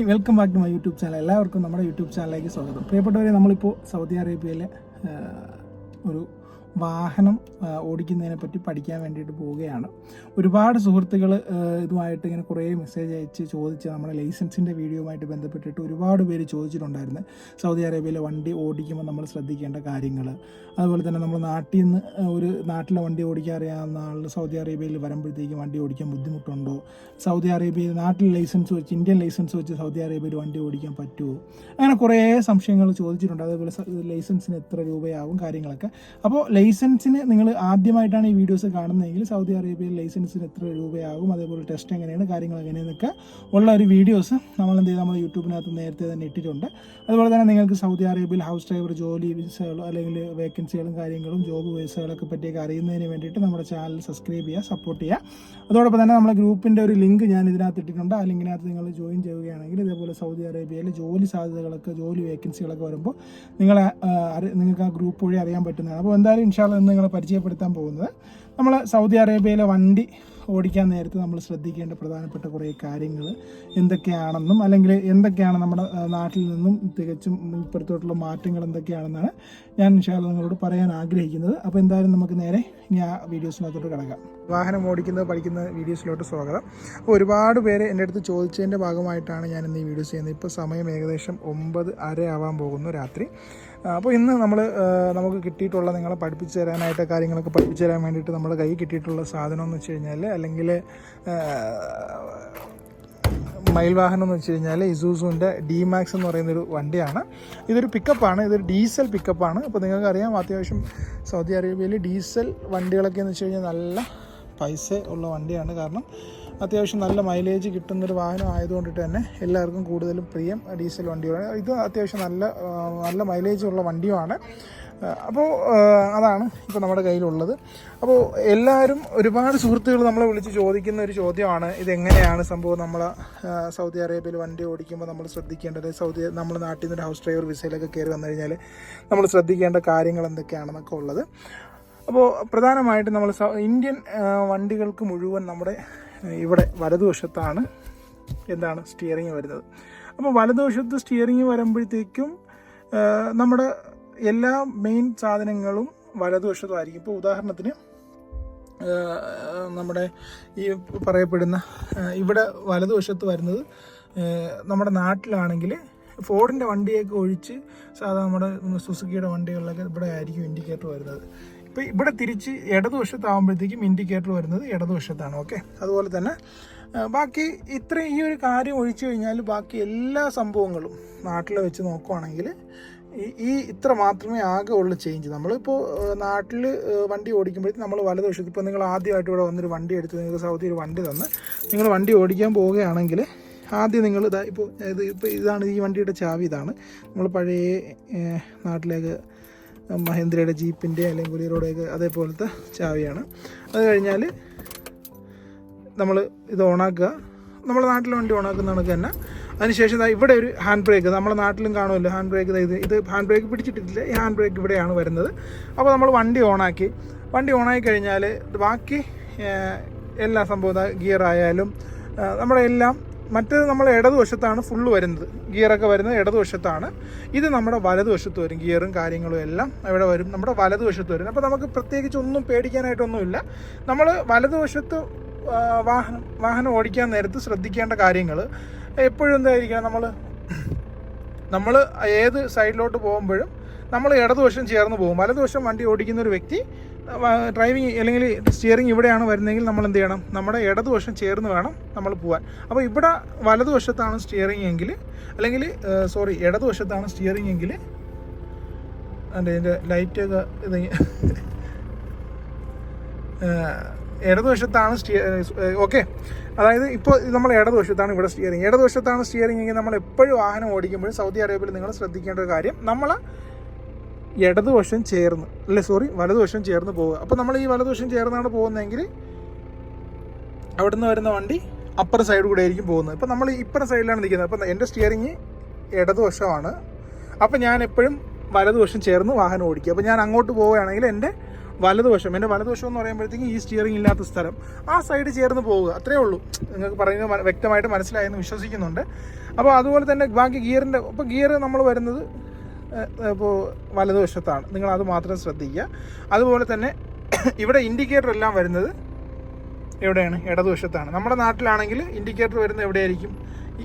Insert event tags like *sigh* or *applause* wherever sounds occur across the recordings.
Hi welcome back to my YouTube channel. എല്ലാവർക്കും നമ്മുടെ YouTube ചാനലിലേക്ക് സ്വാഗതം. പ്രിയപ്പെട്ടവരെ നമ്മളിപ്പോൾ സൗദി അറേബ്യയിലെ ഒരു വാഹനം ഓടിക്കുന്നതിനെ പറ്റി പഠിക്കാൻ വേണ്ടിയിട്ട് പോവുകയാണ്. ഒരുപാട് സുഹൃത്തുക്കൾ ഇതുമായിട്ട് ഇങ്ങനെ കുറേ മെസ്സേജ് അയച്ച് ചോദിച്ച് നമ്മുടെ ലൈസൻസിന്റെ വീഡിയോയുമായിട്ട് ബന്ധപ്പെട്ടിട്ട് ഒരുപാട് പേര് ചോദിച്ചിട്ടുണ്ടായിരുന്നു. സൗദി അറേബ്യയിലെ വണ്ടി ഓടിക്കുമ്പോൾ നമ്മൾ ശ്രദ്ധിക്കേണ്ട കാര്യങ്ങൾ അതുപോലെ തന്നെ നമ്മൾ നാട്ടിൽ നിന്ന് ഒരു നാട്ടിലെ വണ്ടി ഓടിക്കാൻ അറിയാവുന്ന ആൾ സൗദി അറേബ്യയിൽ വരുമ്പോഴത്തേക്കും വണ്ടി ഓടിക്കാൻ ബുദ്ധിമുട്ടുണ്ടോ? സൗദി അറേബ്യയിൽ നാട്ടിൽ ലൈസൻസ് വെച്ച് ഇന്ത്യൻ ലൈസൻസ് വെച്ച് സൗദി അറേബ്യയിൽ വണ്ടി ഓടിക്കാൻ പറ്റുമോ അങ്ങനെ കുറേ സംശയങ്ങൾ ചോദിച്ചിട്ടുണ്ട്. അതേപോലെ ലൈസൻസിന് എത്ര രൂപയാവും കാര്യങ്ങളൊക്കെ. അപ്പോൾ ലൈസൻസിന് നിങ്ങൾ ആദ്യമായിട്ടാണ് ഈ വീഡിയോസ് കാണുന്നതെങ്കിൽ സൗദി അറേബ്യയിൽ ലൈസൻസിന് എത്ര രൂപയാകും അതേപോലെ ടെസ്റ്റ് എങ്ങനെയാണ് കാര്യങ്ങൾ എങ്ങനെയെന്നൊക്കെ ഉള്ള ഒരു വീഡിയോസ് നമ്മൾ എന്ത് ചെയ്ത്? നമ്മൾ യൂട്യൂബിനകത്ത് നേരത്തെ തന്നെ ഇട്ടിട്ടുണ്ട്. അതുപോലെ തന്നെ നിങ്ങൾക്ക് സൗദി അറേബ്യയിൽ ഹൗസ് ഡ്രൈവർ ജോലി വിസകളോ അല്ലെങ്കിൽ വേക്കൻസികളും കാര്യങ്ങളും ജോബ് വിസകളൊക്കെ പറ്റിയൊക്കെ അറിയുന്നതിന് വേണ്ടിയിട്ട് നമ്മുടെ ചാനൽ സബ്സ്ക്രൈബ് ചെയ്യുക സപ്പോർട്ട് ചെയ്യുക. അതോടൊപ്പം തന്നെ നമ്മുടെ ഗ്രൂപ്പിന്റെ ഒരു ലിങ്ക് ഞാൻ ഇതിനകത്ത് ഇട്ടിട്ടുണ്ട്. ആ ലിങ്കിനകത്ത് നിങ്ങൾ ജോയിൻ ചെയ്യുകയാണെങ്കിൽ ഇതേപോലെ സൗദി അറേബ്യയിൽ ജോലി സാധ്യതകളൊക്കെ ജോലി വേക്കൻസികളൊക്കെ വരുമ്പോൾ നിങ്ങളെ നിങ്ങൾക്ക് ആ ഗ്രൂപ്പ് വഴി അറിയാൻ പറ്റുന്നതാണ്. അപ്പോൾ എന്തായാലും ഇൻഷാല്ല നിങ്ങളെ പരിചയപ്പെടുത്താൻ പോകുന്നത് നമ്മൾ സൗദി അറേബ്യയിലെ വണ്ടി ഓടിക്കാൻ നേരത്ത് നമ്മൾ ശ്രദ്ധിക്കേണ്ട പ്രധാനപ്പെട്ട കുറേ കാര്യങ്ങൾ എന്തൊക്കെയാണെന്നും അല്ലെങ്കിൽ എന്തൊക്കെയാണ് നമ്മുടെ നാട്ടിൽ നിന്നും തികച്ചും ഇപ്പുറത്തോട്ടുള്ള മാറ്റങ്ങൾ എന്തൊക്കെയാണെന്നാണ് ഞാൻ ഇൻഷാല്ല നിങ്ങളോട് പറയാൻ ആഗ്രഹിക്കുന്നത്. അപ്പോൾ എന്തായാലും നമുക്ക് നേരെ ഇനി ആ വീഡിയോസിനകത്തോട്ട് കിടക്കാം. വാഹനം ഓടിക്കുന്നത് പഠിക്കുന്ന വീഡിയോസിലോട്ട് സ്വാഗതം. അപ്പോൾ ഒരുപാട് പേര് എന്റെ അടുത്ത് ചോദിച്ചതിന്റെ ഭാഗമായിട്ടാണ് ഞാൻ ഇന്ന് ഈ വീഡിയോസ് ചെയ്യുന്നത്. ഇപ്പോൾ സമയം ഏകദേശം ഒമ്പത് അര ആവാൻ പോകുന്നു രാത്രി. അപ്പോൾ ഇന്ന് നമ്മൾ നമുക്ക് കിട്ടിയിട്ടുള്ള നിങ്ങളെ പഠിപ്പിച്ചു തരാനായിട്ട് കാര്യങ്ങളൊക്കെ പഠിപ്പിച്ചു തരാൻ വേണ്ടിയിട്ട് നമ്മുടെ കയ്യിൽ കിട്ടിയിട്ടുള്ള സാധനം എന്ന് വെച്ച് കഴിഞ്ഞാൽ അല്ലെങ്കിൽ മയിൽ വാഹനം എന്ന് വെച്ച് കഴിഞ്ഞാൽ ഇസൂസുവിന്റെ ഡി മാക്സ് എന്ന് പറയുന്നൊരു വണ്ടിയാണ്. ഇതൊരു പിക്കപ്പാണ് ഇതൊരു ഡീസൽ പിക്കപ്പാണ് അപ്പോൾ നിങ്ങൾക്കറിയാം അത്യാവശ്യം സൗദി അറേബ്യയിൽ ഡീസൽ വണ്ടികളൊക്കെ എന്ന് വെച്ച് കഴിഞ്ഞാൽ നല്ല പൈസ ഉള്ള വണ്ടിയാണ്. കാരണം അത്യാവശ്യം നല്ല മൈലേജ് കിട്ടുന്നൊരു വാഹനം ആയതുകൊണ്ടിട്ട് തന്നെ എല്ലാവർക്കും കൂടുതലും പ്രിയം ഡീസൽ വണ്ടിയാണ് ഇത് അത്യാവശ്യം നല്ല നല്ല മൈലേജ് ഉള്ള വണ്ടിയുമാണ്. അപ്പോൾ അതാണ് ഇപ്പോൾ നമ്മുടെ കയ്യിലുള്ളത്. അപ്പോൾ എല്ലാവരും ഒരുപാട് സുഹൃത്തുക്കൾ നമ്മളെ വിളിച്ച് ചോദിക്കുന്ന ഒരു ചോദ്യമാണ്. ഇതെങ്ങനെയാണ് സംഭവം? നമ്മൾ സൗദി അറേബ്യയിൽ വണ്ടി ഓടിക്കുമ്പോൾ നമ്മൾ ശ്രദ്ധിക്കേണ്ടത്? സൗദി നമ്മൾ നാട്ടിൽ നിന്ന് ഹൗസ് ഡ്രൈവർ വിസയിലൊക്കെ കയറി വന്നു കഴിഞ്ഞാൽ നമ്മൾ ശ്രദ്ധിക്കേണ്ട കാര്യങ്ങൾ എന്തൊക്കെയാണെന്നൊക്കെ ഉള്ളത്. അപ്പോൾ പ്രധാനമായിട്ടും നമ്മൾ ഇന്ത്യൻ വണ്ടികൾക്ക് മുഴുവൻ നമ്മുടെ ഇവിടെ വലതുവശത്താണ് എന്താണ് സ്റ്റിയറിങ് വരുന്നത്. അപ്പോൾ വലതുവശത്ത് സ്റ്റിയറിങ് വരുമ്പോഴത്തേക്കും നമ്മുടെ എല്ലാ മെയിൻ സാധനങ്ങളും വലതുവശത്തുമായിരിക്കും ഇപ്പോൾ ഉദാഹരണത്തിന് നമ്മുടെ ഈ പറയപ്പെടുന്ന ഇവിടെ വലതുവശത്ത് വരുന്നത് നമ്മുടെ നാട്ടിലാണെങ്കിൽ ഫോർഡിന്റെ വണ്ടിയൊക്കെ ഒഴിച്ച് സാധാരണ നമ്മുടെ സുസുക്കിയുടെ വണ്ടികളിലൊക്കെ ഇവിടെ ആയിരിക്കും ഇൻഡിക്കേറ്റർ വരുന്നത്. ഇപ്പോൾ ഇവിടെ തിരിച്ച് ഇടതുവശത്താകുമ്പോഴത്തേക്കും ഇൻഡിക്കേറ്റർ വരുന്നത് ഇടതുവശത്താണ് ഓക്കെ? അതുപോലെ തന്നെ ബാക്കി ഇത്ര ഈ ഒരു കാര്യം ഒഴിച്ചു കഴിഞ്ഞാൽ ബാക്കി എല്ലാ സംഭവങ്ങളും നാട്ടിൽ വെച്ച് നോക്കുവാണെങ്കിൽ ഈ ഈ ഇത്ര മാത്രമേ ആകെ ഉള്ളൂ ചേഞ്ച് നമ്മളിപ്പോൾ നാട്ടിൽ വണ്ടി ഓടിക്കുമ്പോഴത്തേക്കും നമ്മൾ വലതുവശത്ത് ഇപ്പോൾ നിങ്ങൾ ആദ്യമായിട്ട് ഇവിടെ വന്നൊരു വണ്ടി എടുത്ത് നിങ്ങൾക്ക് സൗദി ഒരു വണ്ടി തന്ന് നിങ്ങൾ വണ്ടി ഓടിക്കാൻ പോവുകയാണെങ്കിൽ ആദ്യം നിങ്ങൾ ഇതാ ഇപ്പോൾ ഇത് ഇപ്പോൾ ഇതാണ് ഈ വണ്ടിയുടെ ചാവി ഇതാണ്. നമ്മൾ പഴയ നാട്ടിലേക്ക് മഹേന്ദ്രയുടെ ജീപ്പിന്റെ അല്ലെങ്കിൽ ബുലിയറുടെയൊക്കെ അതേപോലത്തെ ചാവിയാണ്. അത് കഴിഞ്ഞാൽ നമ്മൾ ഇത് ഓണാക്കുക. നമ്മുടെ നാട്ടിലെ വണ്ടി ഓണാക്കുന്ന കണക്ക് തന്നെ അതിനുശേഷം ഇവിടെ ഒരു ഹാൻഡ് ബ്രേക്ക്. നമ്മുടെ നാട്ടിലും കാണുമല്ലോ ഹാൻഡ് ബ്രേക്ക്. ഇത് ഇത് ഹാൻഡ് ബ്രേക്ക് പിടിച്ചിട്ടില്ല. ഈ ഹാൻഡ് ബ്രേക്ക് ഇവിടെയാണ് വരുന്നത്. അപ്പോൾ നമ്മൾ വണ്ടി ഓണാക്കി. വണ്ടി ഓണാക്കി കഴിഞ്ഞാൽ ബാക്കി എല്ലാ സംഭവം ഗിയർ ആയാലും നമ്മുടെ എല്ലാം മറ്റേത് നമ്മൾ ഇടതുവശത്താണ് ഫുള്ള് വരുന്നത്. ഗിയറൊക്കെ വരുന്നത് ഇടതുവശത്താണ്. ഇത് നമ്മുടെ വലതുവശത്ത് വരും. ഗിയറും കാര്യങ്ങളും എല്ലാം ഇവിടെ വരും. നമ്മുടെ വലതുവശത്ത് വരും. അപ്പോൾ നമുക്ക് പ്രത്യേകിച്ച് ഒന്നും പേടിക്കാനായിട്ടൊന്നുമില്ല. നമ്മൾ വലതുവശത്ത് വാഹനം വാഹനം ഓടിക്കാൻ നേരത്ത് ശ്രദ്ധിക്കേണ്ട കാര്യങ്ങൾ എപ്പോഴും എന്തായിരിക്കണം നമ്മൾ നമ്മൾ ഏത് സൈഡിലോട്ട് പോകുമ്പോഴും നമ്മൾ ഇടതുവശം ചേർന്ന് പോകും. വലതുവശം വണ്ടി ഓടിക്കുന്ന ഒരു വ്യക്തി ഡ്രൈവിംഗ് അല്ലെങ്കിൽ സ്റ്റിയറിംഗ് ഇവിടെയാണ് വരുന്നതെങ്കിൽ നമ്മൾ എന്ത് ചെയ്യണം? നമ്മുടെ ഇടതുവശം ചേർന്ന് വേണം നമ്മൾ പോകാൻ അപ്പോൾ ഇവിടെ വലതുവശത്താണ് സ്റ്റിയറിംഗ് എങ്കിൽ അല്ലെങ്കിൽ സോറി ഇടതുവശത്താണ് സ്റ്റിയറിംഗ് എങ്കിൽ അതിന്റെ ഇതിന്റെ ലൈറ്റൊക്കെ ഇത് ഇടതുവശത്താണ് സ്റ്റിയ ഓക്കെ അതായത് ഇപ്പോൾ നമ്മൾ ഇടതുവശത്താണ് ഇവിടെ സ്റ്റിയറിംഗ് ഇടതുവശത്താണ് സ്റ്റിയറിംഗ് എങ്കിൽ നമ്മൾ എപ്പോഴും വാഹനം ഓടിക്കുമ്പോഴും സൗദി അറേബ്യയിൽ നിങ്ങൾ ശ്രദ്ധിക്കേണ്ട ഒരു കാര്യം നമ്മൾ ഇടതുവശം ചേർന്ന് അല്ലേ സോറി വലതുവശം ചേർന്ന് പോവുക. അപ്പോൾ നമ്മൾ ഈ വലതുവശം ചേർന്നാണ് പോകുന്നതെങ്കിൽ അവിടുന്ന് വരുന്ന വണ്ടി അപ്പർ സൈഡ് കൂടെ ആയിരിക്കും പോകുന്നത്. ഇപ്പോൾ നമ്മൾ ഇപ്പുറ സൈഡിലാണ് നിൽക്കുന്നത്. അപ്പോൾ എന്റെ സ്റ്റിയറിങ് ഇടതുവശമാണ്. അപ്പോൾ ഞാൻ എപ്പോഴും വലതുവശം ചേർന്ന് വാഹനം ഓടിക്കുക. അപ്പോൾ ഞാൻ അങ്ങോട്ട് പോവുകയാണെങ്കിൽ എന്റെ വലതുവശം എന്റെ വലതുവശം എന്ന് പറയുമ്പോഴത്തേക്കും ഈ സ്റ്റിയറിംഗ് ഇല്ലാത്ത സ്ഥലം. ആ സൈഡ് ചേർന്ന് പോവുക. അത്രേ ഉള്ളൂ. നിങ്ങൾക്ക് പറയുന്നത് വ്യക്തമായിട്ട് മനസ്സിലായെന്ന് വിശ്വസിക്കുന്നുണ്ട്. അപ്പോൾ അതുപോലെ തന്നെ ബാക്കി ഗിയറിന്റെ ഇപ്പോൾ ഗിയർ നമ്മൾ വരുന്നത് ഇപ്പോൾ വലതുവശത്താണ്. നിങ്ങൾ അത് മാത്രം ശ്രദ്ധിക്കുക. അതുപോലെ തന്നെ *coughs* ഇവിടെ ഇൻഡിക്കേറ്റർ എല്ലാം വരുന്നത് എവിടെയാണ്? ഇടതുവശത്താണ്. നമ്മുടെ നാട്ടിലാണെങ്കിൽ ഇൻഡിക്കേറ്റർ വരുന്നത് എവിടെയായിരിക്കും?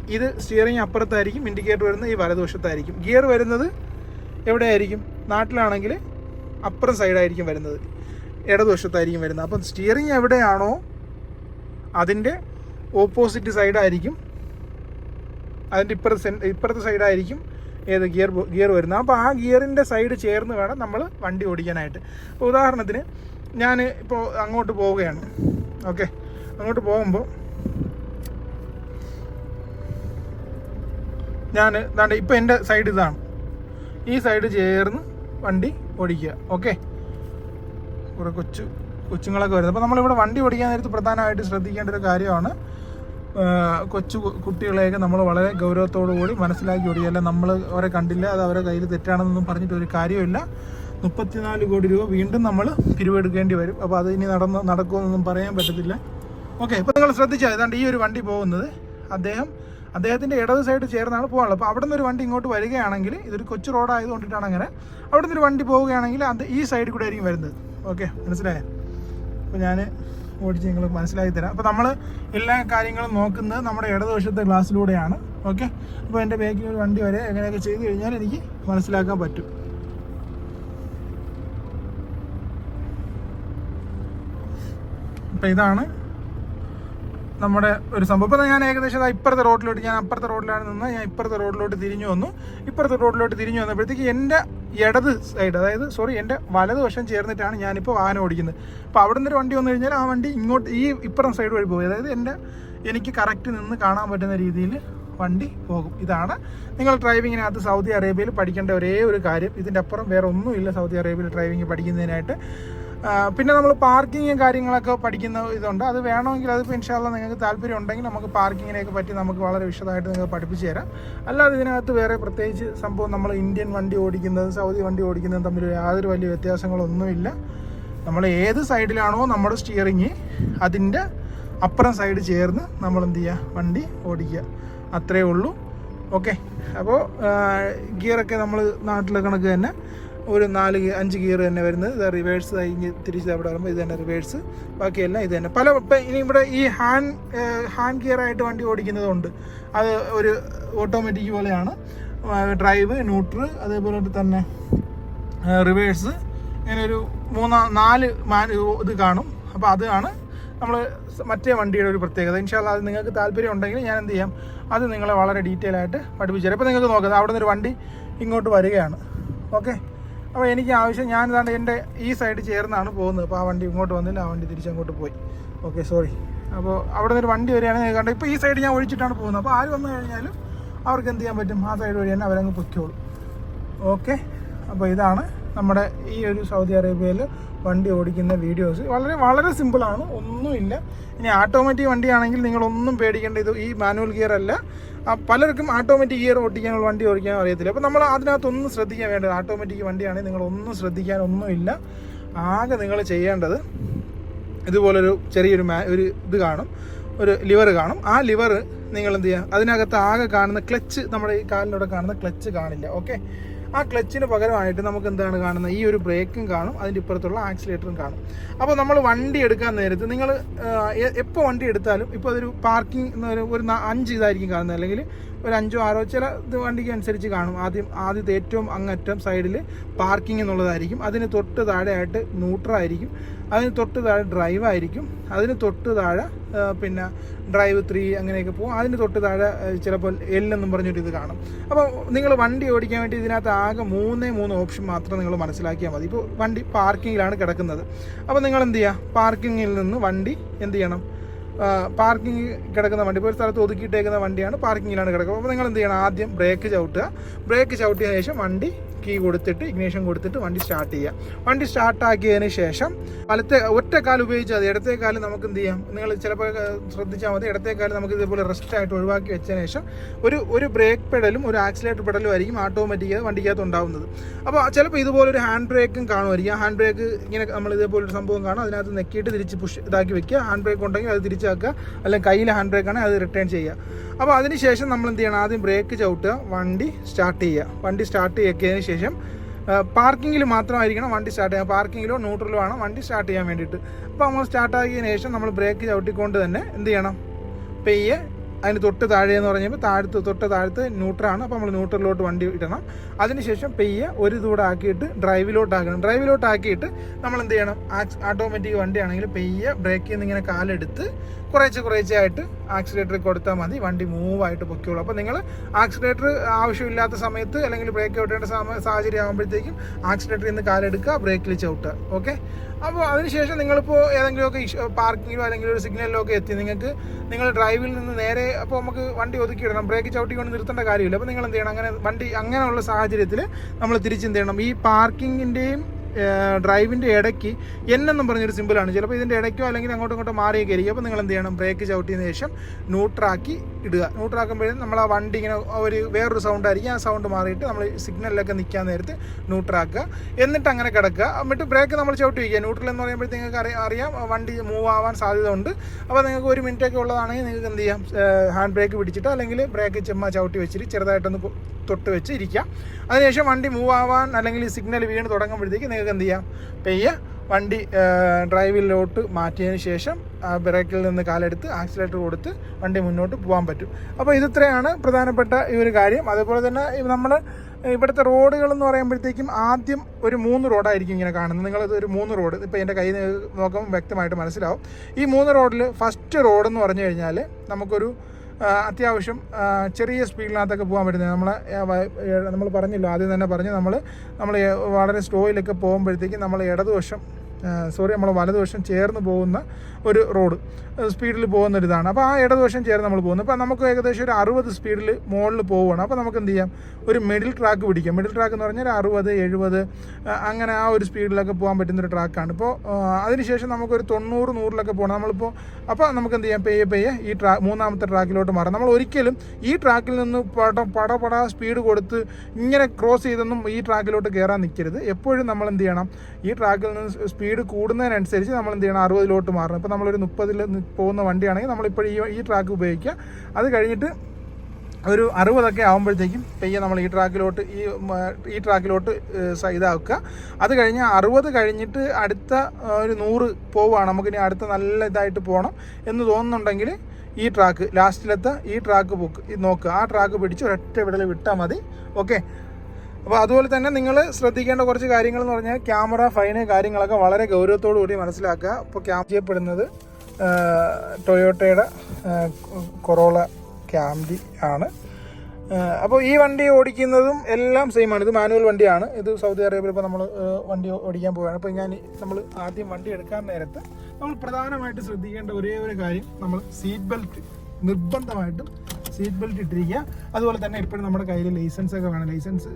ഇത് സ്റ്റിയറിംഗ് അപ്പുറത്തായിരിക്കും ഇൻഡിക്കേറ്റർ വരുന്നത് ഈ വലതുവശത്തായിരിക്കും. ഗിയർ വരുന്നത് എവിടെയായിരിക്കും? നാട്ടിലാണെങ്കിൽ അപ്പുറം സൈഡായിരിക്കും വരുന്നത്. ഇടതുവശത്തായിരിക്കും വരുന്നത്. അപ്പം സ്റ്റിയറിംഗ് എവിടെയാണോ അതിന്റെ ഓപ്പോസിറ്റ് സൈഡായിരിക്കും അതിന്റെ ഇപ്പുറത്തെ ഇപ്പുറത്തെ സൈഡായിരിക്കും ഏത് ഗിയർ ഗിയർ വരുന്നത്. അപ്പോൾ ആ ഗിയറിന്റെ സൈഡ് ചേർന്ന് വേണം നമ്മൾ വണ്ടി ഓടിക്കാനായിട്ട്. ഇപ്പോൾ ഉദാഹരണത്തിന് ഞാൻ ഇപ്പോൾ അങ്ങോട്ട് പോവുകയാണ്. ഓക്കെ അങ്ങോട്ട് പോകുമ്പോൾ ഞാൻ ഇതാണ്ട് ഇപ്പോൾ എന്റെ സൈഡ് ഇതാണ്. ഈ സൈഡ് ചേർന്ന് വണ്ടി ഓടിക്കുക. ഓക്കെ കുറേ കൊച്ചു കൊച്ചുങ്ങളൊക്കെ വരുന്നത്. അപ്പോൾ നമ്മളിവിടെ വണ്ടി ഓടിക്കാൻ നേരത്ത് പ്രധാനമായിട്ട് ശ്രദ്ധിക്കേണ്ട ഒരു കാര്യമാണ് കൊച്ചു കുട്ടികളെയൊക്കെ നമ്മൾ വളരെ ഗൗരവത്തോടു കൂടി മനസ്സിലാക്കി ഓടിക്കുക നമ്മൾ അവരെ കണ്ടില്ല അത് അവരെ കയ്യിൽ തെറ്റാണെന്നൊന്നും പറഞ്ഞിട്ട് ഒരു കാര്യമില്ല മുപ്പത്തിനാല് കോടി രൂപ വീണ്ടും നമ്മൾ പിരിവെടുക്കേണ്ടി വരും. അപ്പോൾ അത് ഇനി നടന്ന് നടക്കുമെന്നൊന്നും പറയാൻ പറ്റത്തില്ല. ഓക്കെ ഇപ്പോൾ നിങ്ങൾ ശ്രദ്ധിച്ചാൽ ഏതാണ്ട് ഈ ഒരു വണ്ടി പോകുന്നത് അദ്ദേഹം അദ്ദേഹത്തിന്റെ ഇടത് സൈഡ് ചേർന്നാണ് പോകാനുള്ളത്. അപ്പോൾ അവിടെ നിന്ന് ഒരു വണ്ടി ഇങ്ങോട്ട് വരികയാണെങ്കിൽ ഇതൊരു കൊച്ചു റോഡായതുകൊണ്ടിട്ടാണ് അങ്ങനെ അവിടെ ഒരു വണ്ടി പോവുകയാണെങ്കിൽ അത് ഈ സൈഡിൽ കൂടെ ആയിരിക്കും വരുന്നത്. ഓക്കെ മനസ്സിലായോ? അപ്പോൾ ഞാൻ ഓടിച്ച് നിങ്ങൾ മനസ്സിലാക്കി തരാം. അപ്പോൾ നമ്മൾ എല്ലാ കാര്യങ്ങളും നോക്കുന്നത് നമ്മുടെ ഇടതുവശത്തെ ഗ്ലാസ്സിലൂടെയാണ് ഓക്കെ അപ്പോൾ എന്റെ ബാക്കിൽ ഒരു വണ്ടി വരെ എങ്ങനെയൊക്കെ ചെയ്ത് കഴിഞ്ഞാൽ എനിക്ക് മനസ്സിലാക്കാൻ പറ്റും. അപ്പോൾ ഇതാണ് നമ്മുടെ ഒരു സംഭവം. ഇപ്പം ഞാൻ ഏകദേശം ഇപ്പുറത്തെ റോഡിലോട്ട് ഞാൻ അപ്പുറത്തെ റോഡിലാണ് നിന്ന് ഞാൻ ഇപ്പുറത്തെ റോഡിലോട്ട് തിരിഞ്ഞു വന്നു. ഇപ്പുറത്തെ റോഡിലോട്ട് തിരിഞ്ഞു വന്നപ്പോഴത്തേക്ക് എന്റെ ഇടത് സൈഡ് അതായത് സോറി എന്റെ വലതുവശം ചേർന്നിട്ടാണ് ഞാനിപ്പോൾ വാഹനം ഓടിക്കുന്നത്. അപ്പോൾ അവിടെ നിന്നൊരു വണ്ടി വന്നു കഴിഞ്ഞാൽ ആ വണ്ടി ഇങ്ങോട്ട് ഈ ഇപ്പുറം സൈഡ് വഴി പോകും. അതായത് എന്റെ എനിക്ക് കറക്റ്റ് നിന്ന് കാണാൻ പറ്റുന്ന രീതിയിൽ വണ്ടി പോകും. ഇതാണ് നിങ്ങൾ ഡ്രൈവിങ്ങിനകത്ത് സൗദി അറേബ്യയിൽ പഠിക്കേണ്ട ഒരേ ഒരു കാര്യം. ഇതിന്റെ അപ്പുറം വേറെ ഒന്നുമില്ല സൗദി അറേബ്യയിൽ ഡ്രൈവിംഗ് പഠിക്കുന്നതിനായിട്ട്. പിന്നെ നമ്മൾ പാർക്കിങ്ങും കാര്യങ്ങളൊക്കെ പഠിക്കുന്ന ഇതുണ്ട്. അത് വേണമെങ്കിൽ അതിപ്പോൾ ഇൻഷാല്ല നിങ്ങൾക്ക് താല്പര്യം ഉണ്ടെങ്കിൽ നമുക്ക് പാർക്കിങ്ങിനെയൊക്കെ പറ്റി നമുക്ക് വളരെ വിശദമായിട്ട് നിങ്ങൾക്ക് പഠിപ്പിച്ചു തരാം. അല്ലാതെ ഇതിനകത്ത് വേറെ പ്രത്യേകിച്ച് സംഭവം നമ്മൾ ഇന്ത്യൻ വണ്ടി ഓടിക്കുന്നതും സൗദി വണ്ടി ഓടിക്കുന്നതും തമ്മിൽ യാതൊരു വലിയ വ്യത്യാസങ്ങളൊന്നുമില്ല. നമ്മൾ ഏത് സൈഡിലാണോ നമ്മുടെ സ്റ്റിയറിങ് അതിന്റെ അപ്പുറം സൈഡ് ചേർന്ന് നമ്മൾ എന്ത് ചെയ്യുക? വണ്ടി ഓടിക്കുക. അത്രയേ ഉള്ളൂ. ഓക്കെ അപ്പോൾ ഗിയറൊക്കെ നമ്മൾ നാട്ടിലെ കണക്ക് തന്നെ ഒരു നാല് അഞ്ച് ഗിയർ തന്നെ വരുന്നത്. ഇത് റിവേഴ്സ് കഴിഞ്ഞ് തിരിച്ച് അവിടെ വരുമ്പോൾ ഇത് തന്നെ റിവേഴ്സ് ബാക്കിയെല്ലാം ഇത് തന്നെ. പല ഇപ്പം ഇനി ഇവിടെ ഈ ഹാൻഡ് ഹാൻഡ് ഗിയർ ആയിട്ട് വണ്ടി ഓടിക്കുന്നതുണ്ട്. അത് ഒരു ഓട്ടോമാറ്റിക് പോലെയാണ്. ഡ്രൈവ് ന്യൂട്രൽ അതേപോലെ തന്നെ റിവേഴ്സ് ഇങ്ങനെ ഒരു മൂന്നാ നാല് മാൻ ഇത് കാണും. അപ്പോൾ അതാണ് നമ്മൾ മറ്റേ വണ്ടിയുടെ ഒരു പ്രത്യേകത. ഇൻഷാല്ല അത് നിങ്ങൾക്ക് താല്പര്യം ഉണ്ടെങ്കിൽ ഞാൻ എന്ത് ചെയ്യാം? അത് നിങ്ങളെ വളരെ ഡീറ്റെയിൽ ആയിട്ട് പഠിപ്പിച്ചു തരാം. ഇപ്പോൾ നിങ്ങൾക്ക് നോക്കാം. അവിടെ നിന്നൊരു വണ്ടി ഇങ്ങോട്ട് വരികയാണ്. ഓക്കെ? അപ്പോൾ എനിക്ക് ആവശ്യം ഞാൻ ഇതാണ്ട് എന്റെ ഈ സൈഡ് ചേർന്നാണ് പോകുന്നത്. അപ്പോൾ ആ വണ്ടി ഇങ്ങോട്ട് വന്നില്ല ആ വണ്ടി തിരിച്ചങ്ങോട്ട് പോയി. ഓക്കെ സോറി അപ്പോൾ അവിടെ നിന്നൊരു വണ്ടി വരികയാണെങ്കിൽ കണ്ടത്. ഇപ്പോൾ ഈ സൈഡ് ഞാൻ ഒഴിച്ചിട്ടാണ് പോകുന്നത്. അപ്പോൾ ആര് വന്നു കഴിഞ്ഞാലും അവർക്ക് എന്ത് ചെയ്യാൻ പറ്റും? ആ സൈഡ് വഴി തന്നെ അവരങ്ങ് പൊയ്ക്കോളും. ഓക്കെ അപ്പോൾ ഇതാണ് നമ്മുടെ ഈ ഒരു സൗദി അറേബ്യയിൽ വണ്ടി ഓടിക്കുന്ന വീഡിയോസ് വളരെ വളരെ സിമ്പിളാണ് ഒന്നുമില്ല. ഇനി ഓട്ടോമാറ്റിക് വണ്ടിയാണെങ്കിൽ നിങ്ങളൊന്നും പേടിക്കേണ്ട ഇത് ഈ മാനുവൽ ഗിയർ അല്ല. പലർക്കും ഓട്ടോമാറ്റിക് ഗിയർ ഓടിക്കാനുള്ള വണ്ടി ഓടിക്കാൻ അറിയത്തില്ല. അപ്പോൾ നമ്മൾ അതിനകത്തൊന്നും ശ്രദ്ധിക്കാൻ വേണ്ടത് ഓട്ടോമാറ്റിക് വണ്ടിയാണെങ്കിൽ നിങ്ങളൊന്നും ശ്രദ്ധിക്കാനൊന്നുമില്ല ആകെ നിങ്ങൾ ചെയ്യേണ്ടത് ഇതുപോലൊരു ചെറിയൊരു മാ ഒരു ഇത് കാണും ഒരു ലിവർ കാണും. ആ ലിവർ നിങ്ങൾ എന്ത് ചെയ്യുക അതിനകത്ത് ആകെ കാണുന്ന ക്ലച്ച് നമ്മുടെ ഈ കാലിലൂടെ കാണുന്ന ക്ലച്ച് കാണില്ല ഓക്കെ ആ ക്ലച്ചിന് പകരമായിട്ട് നമുക്ക് എന്താണ് കാണുന്നത്? ഈ ഒരു ബ്രേക്കും കാണും അതിന്റെ ഇപ്പുറത്തുള്ള ആക്സിലേറ്ററും കാണും. അപ്പോൾ നമ്മൾ വണ്ടി എടുക്കാൻ നേരത്ത് നിങ്ങൾ എപ്പോൾ വണ്ടി എടുത്താലും ഇപ്പോൾ അതൊരു പാർക്കിംഗ് ഒരു അഞ്ച് ഇതായിരിക്കും കാണുന്നത്. അല്ലെങ്കിൽ ഒരു അഞ്ചോ ആറോ ചില വണ്ടിക്ക് അനുസരിച്ച് കാണും. ആദ്യം ആദ്യത്തെ ഏറ്റവും അങ്ങറ്റം സൈഡിൽ പാർക്കിംഗ് എന്നുള്ളതായിരിക്കും. അതിന് തൊട്ട് താഴെയായിട്ട് ന്യൂട്രായിരിക്കും അതിന് തൊട്ട് താഴെ ഡ്രൈവ് ആയിരിക്കും. അതിന് തൊട്ട് താഴെ പിന്നെ ഡ്രൈവ് ത്രീ അങ്ങനെയൊക്കെ പോകും. അതിന് തൊട്ട് താഴെ ചിലപ്പോൾ എല്ലെന്നും പറഞ്ഞൊരു ഇത് കാണും. അപ്പോൾ നിങ്ങൾ വണ്ടി ഓടിക്കാൻ വേണ്ടി ഇതിനകത്ത് ആകെ മൂന്നേ മൂന്ന് ഓപ്ഷൻ മാത്രം നിങ്ങൾ മനസ്സിലാക്കിയാൽ മതി. ഇപ്പോൾ വണ്ടി പാർക്കിങ്ങിലാണ് കിടക്കുന്നത്. അപ്പോൾ നിങ്ങൾ എന്ത് ചെയ്യുക പാർക്കിങ്ങിൽ നിന്ന് വണ്ടി എന്ത് ചെയ്യണം? പാർക്കിംഗ് കിടക്കുന്ന വണ്ടി ഇപ്പോൾ ഒരു സ്ഥലത്ത് ഒതുക്കിയിട്ടേക്കുന്ന വണ്ടിയാണ് പാർക്കിങ്ങിലാണ് കിടക്കുക അപ്പോൾ നിങ്ങൾ എന്ത് ചെയ്യണം? ആദ്യം ബ്രേക്ക് ചവിട്ടുക. ബ്രേക്ക് ചവിട്ടിയ ശേഷം വണ്ടി കീ കൊടുത്തിട്ട് ഇഗ്നേഷൻ കൊടുത്തിട്ട് വണ്ടി സ്റ്റാർട്ട് ചെയ്യുക. വണ്ടി സ്റ്റാർട്ടാക്കിയതിന് ശേഷം വലത്തെ ഒറ്റക്കാൽ കാൽ ഉപയോഗിച്ചാൽ മതി ഇടത്തെ കാൽ നമുക്ക് എന്ത് ചെയ്യാം? നിങ്ങൾ ചിലപ്പോൾ ശ്രദ്ധിച്ചാൽ മതി. ഇടത്തെ കാൽ നമുക്ക് ഇതേപോലെ റെസ്റ്റ് ആയിട്ട് ഒഴിവാക്കി വെച്ചതിന് ശേഷം ഒരു ഒരു ബ്രേക്ക് പെഡലും ഒരു ആക്സിലേറ്റർ പെഡലും ആയിരിക്കും ഓട്ടോമാറ്റിക്കായി വണ്ടിക്കകത്ത് ഉണ്ടാവുന്നത്. അപ്പോൾ ചിലപ്പോൾ ഇതുപോലെ ഒരു ഹാൻഡ് ബ്രേക്കും കാണുമായിരിക്കും. ഹാൻഡ് ബ്രേക്ക് ഇങ്ങനെ നമ്മൾ ഇതേപോലെ ഒരു സംഭവം കാണും. അതിനകത്ത് നെക്കിയിട്ട് തിരിച്ച് പുഷ് ഇതാക്കി വെക്കുക. ഹാൻഡ് ബ്രേക്ക് ഉണ്ടെങ്കിൽ അത് തിരിച്ചാക്കുക അല്ലെങ്കിൽ കയ്യിൽ ഹാൻഡ് ബ്രേക്ക് ആണെങ്കിൽ അത് റിട്ടേൺ ചെയ്യുക. അപ്പോൾ അതിന് ശേഷം നമ്മൾ എന്ത് ചെയ്യണം? ആദ്യം ബ്രേക്ക് ചവിട്ടുക. വണ്ടി സ്റ്റാർട്ട് ചെയ്യുക. വണ്ടി സ്റ്റാർട്ട് ചെയ്യുന്നതിന് ശേഷം പാർക്കിങ്ങിൽ മാത്രമായിരിക്കണം വണ്ടി സ്റ്റാർട്ട് ചെയ്യാം പാർക്കിങ്ങിലോ ന്യൂട്രലോ ആണ് വണ്ടി സ്റ്റാർട്ട് ചെയ്യാൻ വേണ്ടിയിട്ട്. അപ്പോൾ നമ്മൾ സ്റ്റാർട്ടാക്കിയതിന് ശേഷം നമ്മൾ ബ്രേക്ക് ചവിട്ടിക്കൊണ്ട് തന്നെ എന്ത് ചെയ്യണം? പെയ്യെ അതിന് തൊട്ട് താഴെ എന്ന് പറഞ്ഞപ്പോൾ താഴത്ത് തൊട്ട് താഴത്ത് ന്യൂട്രാണ് അപ്പോൾ നമ്മൾ ന്യൂട്രലിലോട്ട് വണ്ടി ഇടണം. അതിനുശേഷം പെയ്യ ഒരു ഇതുകൂടെ ആക്കിയിട്ട് ഡ്രൈവിലോട്ട് ആക്കണം ഡ്രൈവിലോട്ട് ആക്കിയിട്ട് നമ്മൾ എന്ത് ചെയ്യണം? ഓട്ടോമാറ്റിക് വണ്ടിയാണെങ്കിൽ പെയ്യ ബ്രേക്കിൽ നിന്ന് ഇങ്ങനെ കാലെടുത്ത് കുറേശ്ശെ ആയിട്ട് ആക്സിലേറ്റർ കൊടുത്താൽ മതി. വണ്ടി മൂവ് ആയിട്ട് പൊയ്ക്കോളൂ. അപ്പോൾ നിങ്ങൾ ആക്സിലേറ്റർ ആവശ്യമില്ലാത്ത സമയത്ത് അല്ലെങ്കിൽ ബ്രേക്ക് ചവിട്ടേണ്ട സമ- സാഹചര്യം ആകുമ്പോഴത്തേക്കും ആക്സിലേറ്ററിൽ നിന്ന് കാലെടുക്കുക ബ്രേക്കിൽ ചവിട്ടുക. ഓക്കെ അപ്പോൾ അതിനുശേഷം നിങ്ങളിപ്പോൾ ഏതെങ്കിലുമൊക്കെ പാർക്കിങ്ങിലോ അല്ലെങ്കിൽ ഒരു സിഗ്നലിലോ ഒക്കെ എത്തി. നിങ്ങൾക്ക് നിങ്ങൾ ഡ്രൈവിൽ നിന്ന് നേരെ അപ്പോൾ നമുക്ക് വണ്ടി ഒതുക്കിയിടണം. ബ്രേക്ക് ചവിട്ടിക്കൊണ്ട് നിർത്തേണ്ട കാര്യമില്ല. അപ്പോൾ നിങ്ങൾ എന്ത് ചെയ്യണം? അങ്ങനെ വണ്ടി അങ്ങനെയുള്ള സാഹചര്യത്തിൽ നമ്മൾ തിരിച്ചെന്ത് ചെയ്യണം? ഈ പാർക്കിങ്ങിന്റെയും ഡ്രൈവിന്റെ ഇടയ്ക്ക് എന്നെന്നും പറഞ്ഞൊരു സിമ്പിളാണ് ചിലപ്പോൾ ഇതിന്റെ ഇടയ്ക്കോ അല്ലെങ്കിൽ അങ്ങോട്ടും ഇങ്ങോട്ടും മാറിയൊക്കെ ആയിരിക്കും. അപ്പോൾ നിങ്ങൾ എന്ത് ചെയ്യണം? ബ്രേക്ക് ചവിട്ടിയതിന് ശേഷം ന്യൂട്രാക്കി ഇടുക. ന്യൂട്രാക്കുമ്പോഴും നമ്മൾ ആ വണ്ടി ഇങ്ങനെ ഒരു വേറൊരു സൗണ്ട് ആയിരിക്കും. ആ സൗണ്ട് മാറിയിട്ട് നമ്മൾ സിഗ്നലിലൊക്കെ നിൽക്കാൻ നേരത്ത് ന്യൂട്രാക്കുക എന്നിട്ട് അങ്ങനെ കിടക്കുക. എന്നിട്ട് ബ്രേക്ക് നമ്മൾ ചവിട്ടി വയ്ക്കുക. ന്യൂട്രൽ എന്ന് പറയുമ്പോഴത്തേക്ക് നിങ്ങൾക്ക് അറിയാം വണ്ടി മൂവ് ആവാൻ സാധ്യത ഉണ്ട് അപ്പോൾ നിങ്ങൾക്ക് ഒരു മിനിറ്റൊക്കെ ഉള്ളതാണെങ്കിൽ നിങ്ങൾക്ക് എന്ത് ചെയ്യാം? ഹാൻഡ് ബ്രേക്ക് പിടിച്ചിട്ടോ അല്ലെങ്കിൽ ബ്രേക്ക് ചെമ്മ ചവിട്ടി വെച്ചിട്ട് ചെറുതായിട്ടൊന്ന് തൊട്ട് വെച്ച് ഇരിക്കാം. അതിനുശേഷം വണ്ടി മൂവ് ആവാൻ അല്ലെങ്കിൽ സിഗ്നൽ വീണ് തുടങ്ങുമ്പോഴത്തേക്ക് നിങ്ങൾക്ക് എന്ത് ചെയ്യാം? പെയ്യ വണ്ടി ഡ്രൈവിലോട്ട് മാറ്റിയതിന് ശേഷം ബ്രേക്കിൽ നിന്ന് കാലെടുത്ത് ആക്സിലേറ്റർ കൊടുത്ത് വണ്ടി മുന്നോട്ട് പോകാൻ പറ്റും. അപ്പോൾ ഇതിത്രയാണ് പ്രധാനപ്പെട്ട ഈ ഒരു കാര്യം. അതുപോലെ തന്നെ നമ്മൾ ഇവിടുത്തെ റോഡുകൾ എന്ന് പറയുമ്പോഴത്തേക്കും ആദ്യം ഒരു മൂന്ന് റോഡായിരിക്കും ഇങ്ങനെ കാണുന്നത്. നിങ്ങളത് ഒരു മൂന്ന് റോഡ് ഇപ്പോൾ എന്റെ കയ്യിൽ നോക്കുമ്പോൾ വ്യക്തമായിട്ട് മനസ്സിലാവും. ഈ മൂന്ന് റോഡിൽ ഫസ്റ്റ് റോഡ് എന്ന് പറഞ്ഞു കഴിഞ്ഞാൽ നമുക്കൊരു അത്യാവശ്യം ചെറിയ സ്പീഡിനകത്തൊക്കെ പോകാൻ പറ്റുന്നത്. നമ്മളെ നമ്മൾ പറഞ്ഞല്ലോ ആദ്യം തന്നെ പറഞ്ഞ് നമ്മൾ നമ്മൾ വളരെ സ്ലോയിലൊക്കെ പോകുമ്പോഴത്തേക്കും നമ്മൾ ഇടതുവശം സോറി നമ്മൾ വലതുവശം ചേർന്ന് പോകുന്ന ഒരു റോഡ് സ്പീഡിൽ പോകുന്ന ഒരു ഇതാണ്. അപ്പോൾ ആ ഇടതുവശം ചേർന്ന് നമ്മൾ പോകുന്നു. അപ്പോൾ നമുക്ക് ഏകദേശം ഒരു അറുപത് സ്പീഡിൽ മുകളിൽ പോവുകയാണ്. അപ്പോൾ നമുക്ക് എന്ത് ചെയ്യാം? ഒരു മിഡിൽ ട്രാക്ക് പിടിക്കാം. മിഡിൽ ട്രാക്ക് എന്ന് പറഞ്ഞാൽ അറുപത് എഴുപത് അങ്ങനെ ആ ഒരു സ്പീഡിലൊക്കെ പോകാൻ പറ്റുന്ന ഒരു ട്രാക്കാണ് ഇപ്പോൾ അതിനുശേഷം നമുക്കൊരു തൊണ്ണൂറ് നൂറിലൊക്കെ പോകണം. നമ്മളിപ്പോൾ അപ്പോൾ നമുക്ക് എന്ത് ചെയ്യാം? പെയ്യെ പെയ്യെ ഈ ട്രാ മൂന്നാമത്തെ ട്രാക്കിലോട്ട് മാറാം. നമ്മൾ ഒരിക്കലും ഈ ട്രാക്കിൽ നിന്ന് പട പട പട സ്പീഡ് കൊടുത്ത് ഇങ്ങനെ ക്രോസ് ചെയ്തൊന്നും ഈ ട്രാക്കിലോട്ട് കയറാൻ നിൽക്കരുത് എപ്പോഴും നമ്മൾ എന്ത് ചെയ്യണം? ഈ ട്രാക്കിൽ നിന്ന് സ്പീഡ് കൂടുന്നതിനനുസരിച്ച് നമ്മൾ എന്ത് ചെയ്യണം അറുപതിലോട്ട് മാറണം. ഇപ്പോൾ നമ്മളൊരു മുപ്പതിൽ പോകുന്ന വണ്ടിയാണെങ്കിൽ നമ്മളിപ്പോൾ ഈ ഈ ട്രാക്ക് ഉപയോഗിക്കുക. അത് കഴിഞ്ഞിട്ട് ഒരു അറുപതൊക്കെ ആകുമ്പോഴത്തേക്കും പെയ്യെ നമ്മൾ ഈ ട്രാക്കിലോട്ട് ഈ ഈ ട്രാക്കിലോട്ട് ഇതാക്കുക. അത് കഴിഞ്ഞ് അറുപത് കഴിഞ്ഞിട്ട് അടുത്ത ഒരു നൂറ് പോവുകയാണ്. നമുക്കിനി അടുത്ത നല്ല ഇതായിട്ട് പോകണം എന്ന് തോന്നുന്നുണ്ടെങ്കിൽ ഈ ട്രാക്ക് ലാസ്റ്റിലത്തെ ഈ ട്രാക്ക് ബുക്ക് നോക്കുക. ആ ട്രാക്ക് പിടിച്ച് ഒരൊറ്റ വിടൽ വിട്ടാൽ മതി. ഓക്കെ അപ്പോൾ അതുപോലെ തന്നെ നിങ്ങൾ ശ്രദ്ധിക്കേണ്ട കുറച്ച് കാര്യങ്ങൾ എന്ന് പറഞ്ഞാൽ ക്യാമറ ഫൈന് കാര്യങ്ങളൊക്കെ വളരെ ഗൗരവത്തോടു കൂടി മനസ്സിലാക്കുക. ഇപ്പോൾ ക്യാം ചെയ്യപ്പെടുന്നത് ടൊയോട്ടയുടെ കൊറോള ക്യാംഡി ആണ്. അപ്പോൾ ഈ വണ്ടി ഓടിക്കുന്നതും എല്ലാം സെയിം ആണ്. ഇത് മാനുവൽ വണ്ടിയാണ്. ഇത് സൗദി അറേബ്യയിൽ ഇപ്പോൾ നമ്മൾ വണ്ടി ഓടിക്കാൻ പോവുകയാണ്. അപ്പോൾ ഞാൻ നമ്മൾ ആദ്യം വണ്ടി എടുക്കാൻ നേരത്ത് നമ്മൾ പ്രധാനമായിട്ട് ശ്രദ്ധിക്കേണ്ട ഒരേ ഒരു കാര്യം നമ്മൾ സീറ്റ് ബെൽറ്റ് നിർബന്ധമായിട്ടും സീറ്റ് ബെൽറ്റ് ഇട്ടിരിക്കുക. അതുപോലെ തന്നെ ഇപ്പോഴും നമ്മുടെ കയ്യിൽ ലൈസൻസ് ഒക്കെ വേണം. ലൈസൻസ്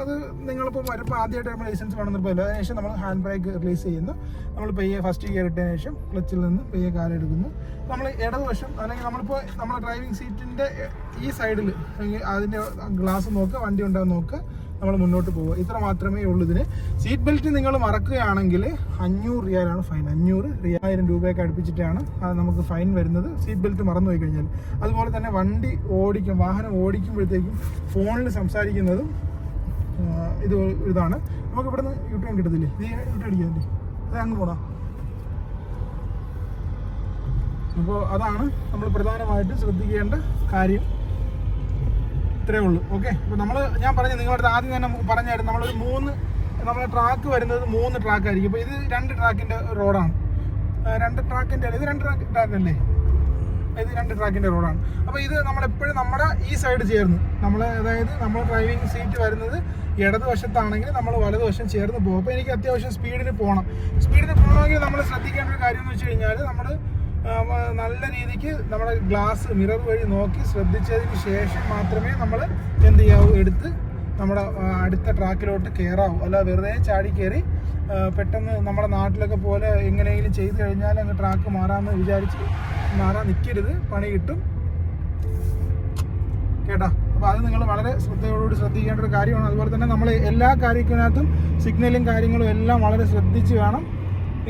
അത് നിങ്ങളിപ്പോൾ വരുമ്പോൾ ആദ്യമായിട്ട് നമ്മൾ ലൈസൻസ് വേണം നിർബന്ധമില്ല അതിനുശേഷം നമ്മൾ ഹാൻഡ് ബ്രേക്ക് റിലീസ് ചെയ്യുന്നു. നമ്മൾ പയ്യെ ഫസ്റ്റ് ഗിയർ ഇട്ടതിന് ശേഷം ക്ലച്ചിൽ നിന്ന് പയ്യെ കാലെടുക്കുന്നു നമ്മൾ ഇടതുവശം അല്ലെങ്കിൽ നമ്മളിപ്പോൾ നമ്മുടെ ഡ്രൈവിംഗ് സീറ്റിന്റെ ഈ സൈഡിൽ അല്ലെങ്കിൽ അതിന്റെ ഗ്ലാസ് നോക്കുക വണ്ടി ഉണ്ടോ എന്ന് നോക്കുക നമ്മൾ മുന്നോട്ട് പോവുക. ഇത്ര മാത്രമേ ഉള്ളൂ ഇതിന്. സീറ്റ് ബെൽറ്റ് നിങ്ങൾ മറക്കുകയാണെങ്കിൽ അഞ്ഞൂറ് റിയാലാണ് ഫൈൻ അഞ്ഞൂറ് റിയായിരം രൂപയൊക്കെ അടുപ്പിച്ചിട്ടാണ് അത് നമുക്ക് ഫൈൻ വരുന്നത്. സീറ്റ് ബെൽറ്റ് മറന്നു പോയി കഴിഞ്ഞാൽ. അതുപോലെ തന്നെ വണ്ടി ഓടിക്കും വാഹനം ഓടിക്കുമ്പോഴത്തേക്കും ഫോണിൽ സംസാരിക്കുന്നതും ഇത് ഇതാണ്. നമുക്ക് ഇവിടെ നിന്ന് യൂട്ടേൺ കിട്ടത്തില്ലേ? ഇത് യൂട്ടേൺ അടിക്കാതില്ലേ അത് അങ്ങ് പോണോ അപ്പോൾ അതാണ് നമ്മൾ പ്രധാനമായിട്ട് ശ്രദ്ധിക്കേണ്ട കാര്യം. ഇത്രയേ ഉള്ളൂ. ഓക്കെ അപ്പോൾ നമ്മൾ ഞാൻ പറഞ്ഞു നിങ്ങളുടെ ആദ്യം തന്നെ പറഞ്ഞായിരുന്നു നമ്മളൊരു മൂന്ന് നമ്മളെ ട്രാക്ക് വരുന്നത് മൂന്ന് ട്രാക്ക് ആയിരിക്കും. ഇപ്പോൾ ഇത് രണ്ട് ട്രാക്കിന്റെ റോഡാണ് രണ്ട് ട്രാക്കിന്റെ ഇത് രണ്ട് ട്രാക്ക് ട്രാക്ക് അല്ലേ? ഇത് രണ്ട് ട്രാക്കിന്റെ റോഡാണ്. അപ്പോൾ ഇത് നമ്മളെപ്പോഴും നമ്മുടെ ഈ സൈഡ് ചേർന്ന് നമ്മൾ അതായത് നമ്മൾ ഡ്രൈവിംഗ് സീറ്റ് വരുന്നത് ഇടതുവശത്താണെങ്കിൽ നമ്മൾ വലതുവശം ചേർന്ന് പോകും. അപ്പോൾ എനിക്ക് അത്യാവശ്യം സ്പീഡിന് പോകണം സ്പീഡിന് പോകണമെങ്കിൽ നമ്മൾ ശ്രദ്ധിക്കേണ്ട ഒരു കാര്യം എന്ന് വെച്ച് കഴിഞ്ഞാൽ നമ്മൾ നല്ല രീതിക്ക് നമ്മുടെ ഗ്ലാസ് മിറർ വഴി നോക്കി ശ്രദ്ധിച്ചതിന് ശേഷം മാത്രമേ നമ്മൾ എന്ത് ചെയ്യാവൂ? എടുത്ത് നമ്മുടെ അടുത്ത ട്രാക്കിലോട്ട് കയറാവൂ അല്ല വെറുതെ ചാടി കയറി പെട്ടെന്ന് നമ്മുടെ നാട്ടിലൊക്കെ പോലെ എങ്ങനെയെങ്കിലും ചെയ്തു കഴിഞ്ഞാൽ അങ്ങ് ട്രാക്ക് മാറാമെന്ന് വിചാരിച്ച് മാറാൻ നിൽക്കരുത് പണി കിട്ടും. കേട്ടോ? അപ്പോൾ അത് നിങ്ങൾ വളരെ ശ്രദ്ധയോടുകൂടി ശ്രദ്ധിക്കേണ്ട ഒരു കാര്യമാണ്. അതുപോലെ തന്നെ നമ്മൾ എല്ലാ കാര്യത്തിനകത്തും സിഗ്നലും കാര്യങ്ങളും എല്ലാം വളരെ ശ്രദ്ധിച്ച് വേണം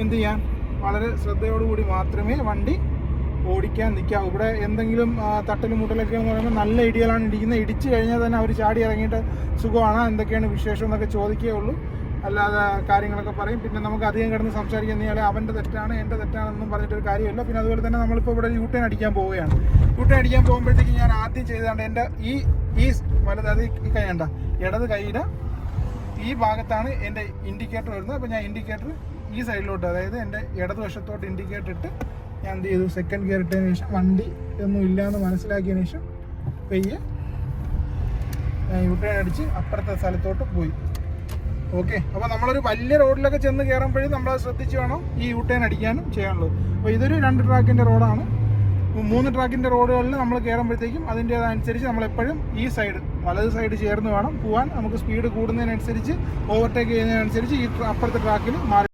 എന്ത് ചെയ്യാൻ. വളരെ ശ്രദ്ധയോടുകൂടി മാത്രമേ വണ്ടി ഓടിക്കാൻ നിൽക്കാവൂ ഇവിടെ എന്തെങ്കിലും തട്ടലും മുട്ടലൊക്കെ എന്ന് പറയുമ്പോൾ നല്ല ഇടികളാണ് ഇടിക്കുന്നത്. ഇടിച്ചു കഴിഞ്ഞാൽ തന്നെ അവർ ചാടി ഇറങ്ങിയിട്ട് സുഖമാണ്? എന്തൊക്കെയാണ് വിശേഷം എന്നൊക്കെ ചോദിക്കുകയുള്ളൂ അല്ലാതെ കാര്യങ്ങളൊക്കെ പറയും. പിന്നെ നമുക്ക് അധികം കിടന്ന് സംസാരിക്കുന്നയാളെ അവന്റെ തെറ്റാണ് എന്റെ തെറ്റാണെന്നും പറഞ്ഞിട്ടൊരു കാര്യമില്ല. പിന്നെ അതുപോലെ തന്നെ നമ്മളിപ്പോൾ ഇവിടെ യു ടേൺ അടിക്കാൻ പോവുകയാണ്. യു ടേൺ അടിക്കാൻ പോകുമ്പോഴത്തേക്ക് ഞാൻ ആദ്യം ചെയ്തതാണ് എന്റെ ഈ ഈ വലത് ഈ കൈ കണ്ട ഇടത് കൈയുടെ ഈ ഭാഗത്താണ് എന്റെ ഇൻഡിക്കേറ്റർ വരുന്നത്. അപ്പോൾ ഞാൻ ഇൻഡിക്കേറ്റർ ഈ സൈഡിലോട്ട് അതായത് എന്റെ ഇടതുവശത്തോട്ട് ഇൻഡിക്കേറ്റർ ഇട്ട് ഞാൻ എന്ത് ചെയ്തു? സെക്കൻഡ് ഗിയർ ഇട്ടതിന് ശേഷം വണ്ടി ഒന്നും ഇല്ലയെന്ന് മനസ്സിലാക്കിയതിന് ശേഷം പെയ്യെ ഞാൻ യു ടേൺ അടിച്ച് അപ്പുറത്തെ സ്ഥലത്തോട്ട് പോയി. ഓക്കെ. അപ്പോൾ നമ്മളൊരു വലിയ റോഡിലൊക്കെ ചെന്ന് കയറുമ്പോഴും നമ്മൾ ശ്രദ്ധിച്ച് വേണം ഈ യൂ ടേൺ അടിക്കാനും ചെയ്യാനുള്ളത്. അപ്പോൾ ഇതൊരു രണ്ട് ട്രാക്കിന്റെ റോഡാണ്. മൂന്ന് ട്രാക്കിന്റെ റോഡുകളിൽ നമ്മൾ കയറുമ്പോഴത്തേക്കും നമ്മൾ എപ്പോഴും ഈ സൈഡ് വലത് സൈഡ് ചേർന്ന് വേണം പോകാൻ നമുക്ക് സ്പീഡ് കൂടുന്നതിനനുസരിച്ച് ഓവർടേക്ക് ചെയ്യുന്നതിനനുസരിച്ച് ഈ അപ്പുറത്തെ ട്രാക്കിൽ മാറി